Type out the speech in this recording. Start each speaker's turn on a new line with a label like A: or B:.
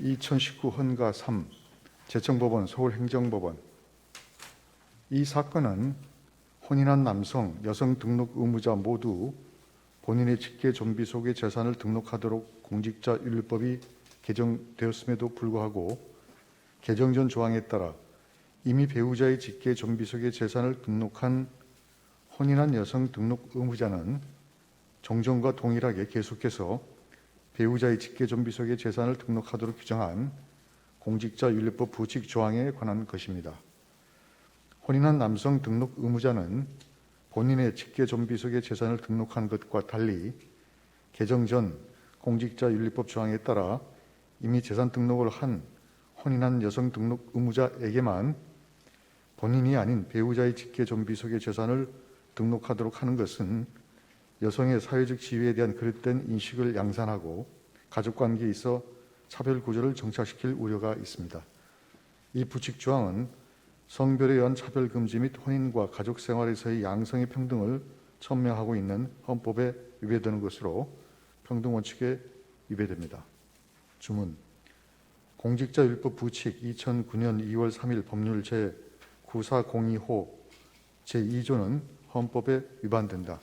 A: 2019 헌가 3 재청법원 서울행정법원. 이 사건은 혼인한 남성, 여성 등록 의무자 모두 본인의 직계 좀비 속의 재산을 등록하도록 공직자 윤리법이 개정되었음에도 불구하고 개정 전 조항에 따라 이미 배우자의 직계 좀비 속의 재산을 등록한 혼인한 여성 등록 의무자는 정정과 동일하게 계속해서 배우자의 직계 좀비 속의 재산을 등록하도록 규정한 공직자 윤리법 부칙 조항에 관한 것입니다. 혼인한 남성 등록 의무자는 본인의 직계 좀비 속의 재산을 등록한 것과 달리 개정 전 공직자 윤리법 조항에 따라 이미 재산 등록을 한 혼인한 여성 등록 의무자에게만 본인이 아닌 배우자의 직계 좀비 속의 재산을 등록하도록 하는 것은 여성의 사회적 지위에 대한 그릇된 인식을 양산하고 가족 관계에 있어 차별 구조를 정착시킬 우려가 있습니다. 이 부칙 조항은 성별에 의한 차별 금지 및 혼인과 가족 생활에서의 양성의 평등을 천명하고 있는 헌법에 위배되는 것으로 평등 원칙에 위배됩니다. 주문 공직자 율법 부칙 2009년 2월 3일 법률 제 9402호 제2조는 헌법에 위반된다.